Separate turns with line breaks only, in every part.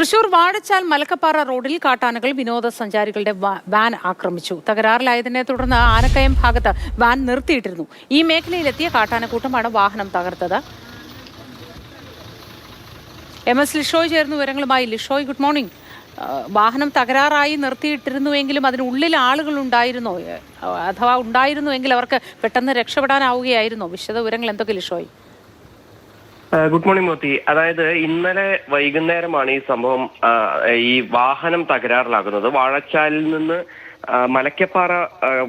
തൃശൂർ വാഴച്ചാൽ മലക്കപ്പാറ റോഡിൽ കാട്ടാനകൾ വിനോദസഞ്ചാരികളുടെ വാൻ ആക്രമിച്ചു. തകരാറിലായതിനെ തുടർന്ന് ആനക്കയം ഭാഗത്ത് വാൻ നിർത്തിയിട്ടിരുന്നു. ഈ മേഖലയിലെത്തിയ കാട്ടാനക്കൂട്ടമാണ് വാഹനം തകർത്തത്. എം എസ് ലിഷോയ് ചേർന്ന് വിവരങ്ങളുമായി ലിഷോയ് ഗുഡ് മോർണിംഗ്. വാഹനം തകരാറായി നിർത്തിയിട്ടിരുന്നുവെങ്കിലും അതിനുള്ളിൽ ആളുകൾ ഉണ്ടായിരുന്നോ. അഥവാ ഉണ്ടായിരുന്നുവെങ്കിൽ അവർക്ക് പെട്ടെന്ന് രക്ഷപ്പെടാനാവുകയായിരുന്നോ. വിശദ വിവരങ്ങൾ എന്തൊക്കെ ലിഷോയ്?
Good morning Moti. അതായത് ഇന്നലെ വൈകുന്നേരമാണ് ഈ സംഭവം ഈ വാഹനം തകരാറിലാകുന്നത്. വാഴച്ചാലിൽ നിന്ന് മലക്കപ്പാറ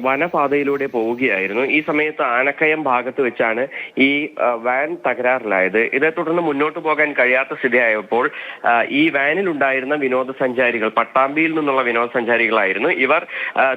വനപാതയിലൂടെ പോവുകയായിരുന്നു. ഈ സമയത്ത് ആനക്കയം ഭാഗത്ത് വെച്ചാണ് ഈ വാൻ തകരാറിലായത്. ഇതേ തുടർന്ന് മുന്നോട്ട് പോകാൻ കഴിയാത്ത സ്ഥിതിയായപ്പോൾ ഈ വാനിൽ ഉണ്ടായിരുന്ന വിനോദസഞ്ചാരികൾ പട്ടാമ്പിയിൽ നിന്നുള്ള വിനോദസഞ്ചാരികളായിരുന്നു. ഇവർ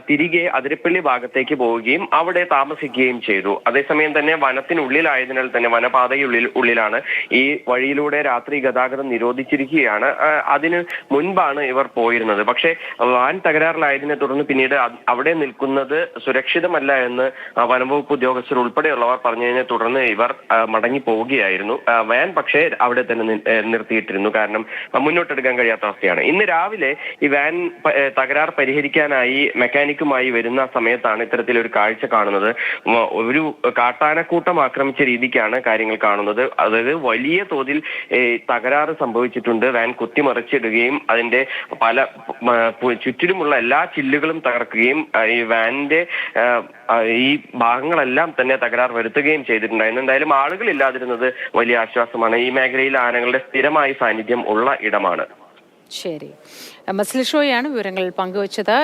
തിരികെ അതിരപ്പള്ളി ഭാഗത്തേക്ക് പോവുകയും അവിടെ താമസിക്കുകയും ചെയ്തു. അതേസമയം തന്നെ വനത്തിനുള്ളിലായതിനാൽ തന്നെ വനപാതയുള്ളിൽ ഉള്ളിലാണ് ഈ വഴിയിലൂടെ രാത്രി ഗതാഗതം നിരോധിച്ചിരിക്കുകയാണ്. അതിന് മുൻപാണ് ഇവർ പോയിരുന്നത്. പക്ഷേ വാൻ തകരാറിലായതിനെ തുടർന്ന് പിന്നീട് അത് അവിടെ നിൽക്കുന്നത് സുരക്ഷിതമല്ല എന്ന് വനംവകുപ്പ് ഉദ്യോഗസ്ഥർ ഉൾപ്പെടെയുള്ളവർ പറഞ്ഞതിനെ തുടർന്ന് ഇവർ മടങ്ങി പോവുകയായിരുന്നു. വാൻ പക്ഷേ അവിടെ തന്നെ നിർത്തിയിട്ടിരുന്നു. കാരണം മുന്നോട്ടെടുക്കാൻ കഴിയാത്ത അവസ്ഥയാണ്. ഇന്ന് രാവിലെ ഈ വാൻ തകരാർ പരിഹരിക്കാനായി മെക്കാനിക്കുമായി വരുന്ന സമയത്താണ് ഇത്തരത്തിലൊരു കാഴ്ച കാണുന്നത്. ഒരു കാട്ടാനക്കൂട്ടം ആക്രമിച്ച രീതിക്കാണ് കാര്യങ്ങൾ കാണുന്നത്. അതായത് വലിയ തോതിൽ തകരാറ് സംഭവിച്ചിട്ടുണ്ട്. വാൻ കുത്തിമറിച്ചിടുകയും അതിന്റെ പല ചുറ്റിലുമുള്ള എല്ലാ ചില്ലുകളും തകർക്കുകയും ഈ വാനിന്റെ ഈ ഭാഗങ്ങളെല്ലാം തന്നെ തകരാർ വരുത്തുകയും ചെയ്തിട്ടുണ്ടായിരുന്നു എന്തായാലും ആളുകൾ ഇല്ലാതിരുന്നത് വലിയ ആശ്വാസമാണ്. ഈ മേഖലയിൽ ആനകളുടെ സ്ഥിരമായ സാന്നിധ്യം ഉള്ള ഇടമാണ്.
ശരി. മസ്ലിഷോയാണ് വിവരങ്ങൾ പങ്കുവച്ചത്.